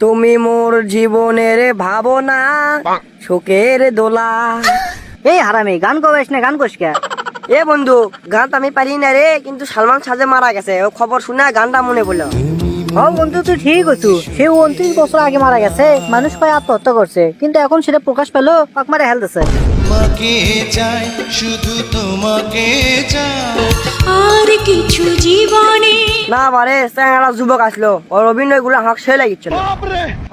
তুমি মোর জীবনের ভাবনা সুখের দোলা। এই হারামি গান কবেস না গান কোস কে? এ বন্ধু গান তো আমি পারি না রে কিন্তু সালমান সাজে মারা গেছে ও খবর শুনে গানটা মনে পড়ল। হ্যাঁ বন্ধু তুই ঠিক আছু? সে উনত্রিশ বছর আগে মারা গেছে মানুষ কয় আত্মহত্যা করছে কিন্তু এখন সেটা প্রকাশ পেল পাক মারে হেল দিছে। তোমাকে চাই শুধু তোমাকে চাই। আর কিছু জীবনে না বারে চ্যাংড়া যুবক আসলো। ওর অভিনয়গুলো আমাকে সে লাগিচ্ছিল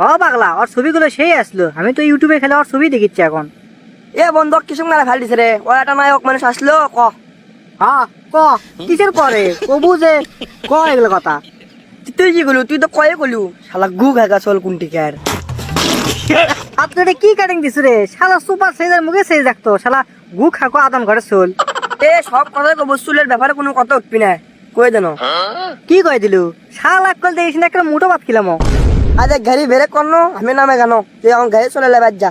ও পাগলা ওর ছবিগুলো সেই আসলো। আমি তো ইউটিউবে খেলে ওর ছবি দেখিচ্ছি এখন। এ বন্ধু কিছু মেলা ফেল দিছে রে? ও একটা নায়ক মানুষ আসলো ক? হ্যাঁ ক? কিসের করে কবু যে? ক এগুলো কথা? তুই কি গলু তুই তো কয়ে গলু শালা গু ঘাগা চল কুন্টিকার। আপনি কি কাটিং দিছু রে? শালা সুপার সাইজের মুখে সেই দেখতো শালা গু খাকো আদম ঘরে চল। এ সব কথাই কব চুলের ব্যাপারে কোনো কথা উঠবি না। কয়ে দেন কি কয় দিলু? শালা কল দেখিস না একটা মুঠো ভাত খিলাম। আজ গাড়ি বেরে করন আমি নামে গান। তুই আমার গাড়ি চলে লেবার যা।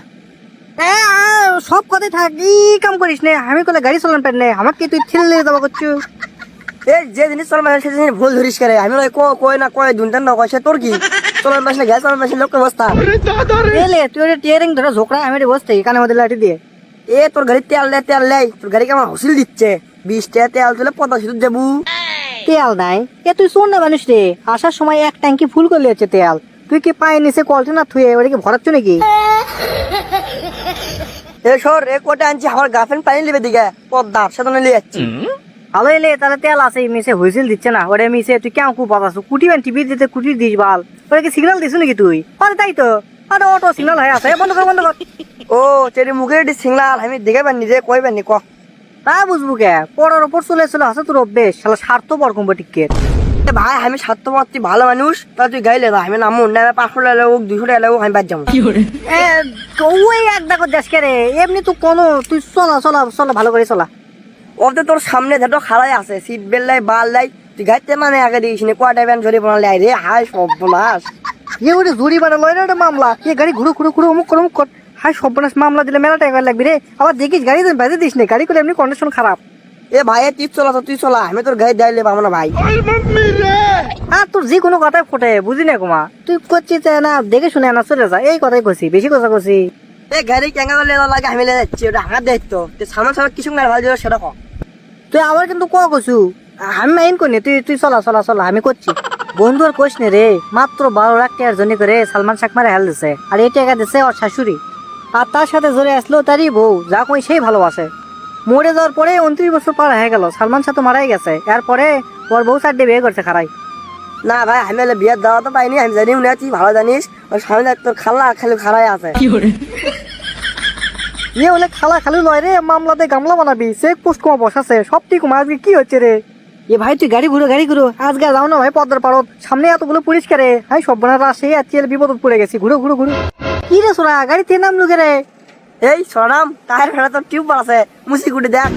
সব কথাই থাকি কাম করিস নে? আমি কলে গাড়ি চালান পারি না। আমাকে তুই ঠেলে নিয়ে যাব করছু। এ যে জিনিস চল মানে সে জিনিস ভুল ধরিস করে আমি কো কই না কয় দুনটান না কয় সে তোর কি? চলার পাশে গ্যাস চলার পাশে লোক অবস্থা এলে তুই ওটা টিয়ারিং ধরে ঝোকরা আমি এটা বসতে কানে মধ্যে লাঠি দিয়ে। এ তোর গাড়ি তেল দে তেল লাই তোর গাড়ি কেমন হসিল দিচ্ছে? বিশ টাকা তেল তুলে পঞ্চাশ শুধু যাব। তেল নাই? এ তুই শোন না মানুষ রে আসার সময় এক ট্যাঙ্কি ফুল করে যাচ্ছে তেল। তুই কি পায়ে নিচে কলটা না থুয়ে ওটা কি ভরাচ্ছ নাকি? এ সর এ কোটে আনছি আমার গার্লফ্রেন্ড পানি নেবে দিকে পদ্মার সাথে নিয়ে যাচ্ছি। ভালো এলে তাহলে তেল আছে মিশে হুইসেল দিচ্ছে না। ওটা মিশে তুই কেমন খুব পাতাছো কুটি বান টিভি দিতে কুটি দিস বাল। ওটা কি সিগন্যাল দিছ নাকি তুই? আরে তাই তো। আরে অটো সিগন্যাল হয়ে আছে। বন্ধ কর বন্ধ কর। ও চেরি মুখে এটি সিংলাল আমি দেখে পানি যে কই পানি ক। তা বুঝব কে? পড়ার ওপর চলে চলে আছে তোর অভ্যেস। শালা স্বার্থ বর কম্পিটিকের। এ ভাই আমি স্বার্থপর তুই ভালো মানুষ তা তুই গাইলে দা আমি নামো। না পাঁচশো টাকা লোক দুশো টাকা লোক আমি বাদ যাব। এ ওই এক দেখো দেশ কে রে। এমনি তুই কোনো তুই চলা চলা চলা ভালো করে চলা। ওতে তোর সামনে ধরো খাড়াই আছে সিট বেল্ট লাই বাল লাই তুই গাইতে মানে আগে দিস নি কোয়াটা ব্যান ঝরে বানালে আই রে হাই বলাস এ ওটা জুরি বাড়া লয় না ওটা মামলা এ গাড়ি ঘুরো ঘুরো ঘুরো অমুক কর অমুক কর। হাই সর্বনাশ মামলা দিলে মেলা টাকা লাগবে রে। আবার দেখিস গাড়ি বেঁধে দিস নে গাড়ি করে এমনি কন্ডিশন খারাপ। এ ভাই এ তুই চলা তো তুই চলা আমি তোর গাড়ি দাইলে পাবো না ভাই। আর তোর যে কোনো কথাই ফোটে বুঝি না কুমা? তুই করছিস না দেখে শুনে না চলে যা এই কথাই কছি বেশি কথা কছি এ গাড়ি কেঙ্গা করলে লাগে আমি লে যাচ্ছি ওটা দায়িত্ব তুই সামনে সামনে কিছু না ভালো সেটা কম তুই আবার কিন্তু ক কছু। আমি মাইন করি তুই তুই চলা চলা চলা আমি করছি বন্ধু আর কোষ নে রে মাত্র বারো লাখ টাকার জন্য করে সালমান শাক মারে হেল দিছে। আর এই টাকা দিছে ওর শাশুড়ি। আর তার সাথে জোরে আসলো তারই বউ যা কই সেই ভালোবাসে মরে যাওয়ার পরে উনত্রিশ বছর পার হয়ে গেল। সালমান শাহ তো মারাই গেছে এরপরে ওর বউ সাইড বিয়ে করছে খারাই না ভাই আমি হলে বিয়ের দেওয়া তো পাইনি। আমি জানি না তুই ভালো জানিস। ওর সামনে তোর খালা খালি খারাই আছে। ইয়ে হলে খালা খালি লয় রে মামলাতে গামলা বানাবি চেক পোস্ট কমা বসাছে সব ঠিক কমা আজকে কি হচ্ছে রে? এ ভাই তুই গাড়ি ঘুরো গাড়ি ঘুরো। আজকে যাও না ভাই পদ্মার পারত সামনে এতগুলো পুলিশ করে হাই সব বোনার আসে আর চেল বিপদ পড়ে গেছি। ঘুরো ঘুরো ঘুরো। কি রে সোনা গাড়িতে নাম লুকে রে? এই সরাম টায়ার ফেরা তোর টিউব আছে মুসি কুটি দেখ।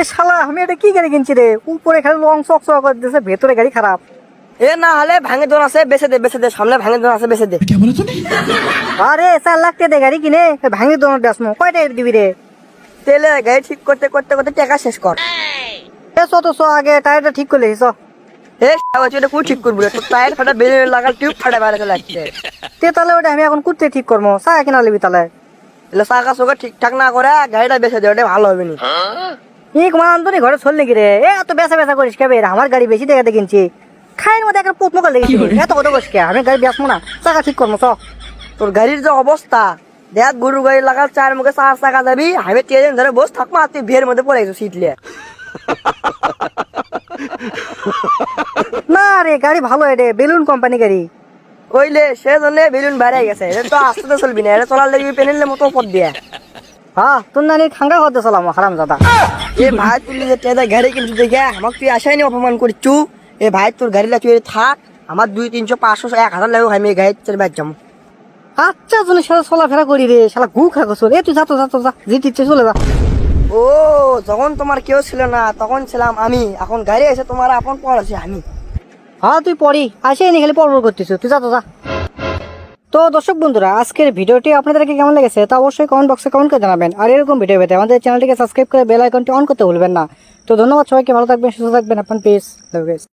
এ শালা আমি এটা কি গাড়ি কিনছি রে? উপরে খালি লং চক চক করে দিয়েছে ভেতরে গাড়ি খারাপ। এ না হলে ভাঙে দোন আছে বেছে দে বেছে দে সামনে ভাঙে দোন আছে বেছে দে। আরে চার লাখ টাকা গাড়ি কিনে ভাঙি দোনো দেশ কয়টা দিবি রে? তেলে গাড়ি ঠিক করতে করতে করতে টাকা শেষ কর। এ চ তো চ আগে টায়ারটা ঠিক করলে চ। এ সাবাচি এটা কোন ঠিক করবি রে? টায়ার ফাটা বেরিয়ে লাগাল টিউব ফাটা বাইরে চলে যাচ্ছে তে তাহলে ওটা আমি এখন করতে ঠিক করব। চা কিনা লিবি তাহলে? এলে চাকা চোখা ঠিকঠাক না করে গাড়িটা বেছে দে ওটা ভালো হবে নি। এক মান তোর ঘরে চল নাকি রে? এ এত বেসা বেসা করিস কে বের আমার গাড়ি বেশি দেখাতে কিনছি। খাইয়ের মধ্যে একটা প্রত্ন করে লেগেছি এত কথা করিস কে? আমি গাড়ি বেসমো না। চাকা ঠিক করব চ তোর গাড়ির যে অবস্থা দেখ গরু গাড়ি লাগাল চার মুখে চার চাকা যাবি আমি ট্রেন ধরে বস থাকব আর তুই ভিড়ের মধ্যে পড়ে গেছো সিটলে। না রে গাড়ি ভালো রে বেলুন কোম্পানি গাড়ি। কইলে সে জন্য বেলুন বাইরে গেছে এটা তো আস্তে তো চলবি না এটা চলার লাগবি পেনেলে মতো পথ দিয়ে। হ্যাঁ তোর নানি খাঙ্গা করতে চলাম হারাম দাদা এ ভাই তুই যে টেদা গাড়ি কিনতে দেখে আমাকে তুই আসাইনি অপমান করছু এ ভাই তোর গাড়ি তুই থাক। আমার দুই তিনশো পাঁচশো এক হাজার লাগবে আমি এই গাড়ি চলে বাইর যাব। আচ্ছা জনের সাথে চলাফেরা করি রে শালা গু খা গোসল। এ তুই যা তো যা তো যা জিতে ইচ্ছে চলে যা। ও যখন তোমার কেউ ছিল না তখন ছিলাম আমি। এখন গাড়ি এসে তোমার আপন পর আছে আমি। হ্যাঁ তুই পড়ি। আসে নি খালি পড় করতেছ। তুই যা তো যা। তো দর্শক বন্ধুরা আজকের ভিডিওটি আপনাদেরকে কেমন লেগেছে তা অবশ্যই কমেন্ট বক্সে কমেন্ট করে জানাবেন। আর এরকম ভিডিও পেতে আমাদের চ্যানেলটিকে সাবস্ক্রাইব করে বেল আইকনটি অন করতে ভুলবেন না। তো ধন্যবাদ সবাইকে ভালো থাকবেন সুস্থ থাকবেন আপনার পেস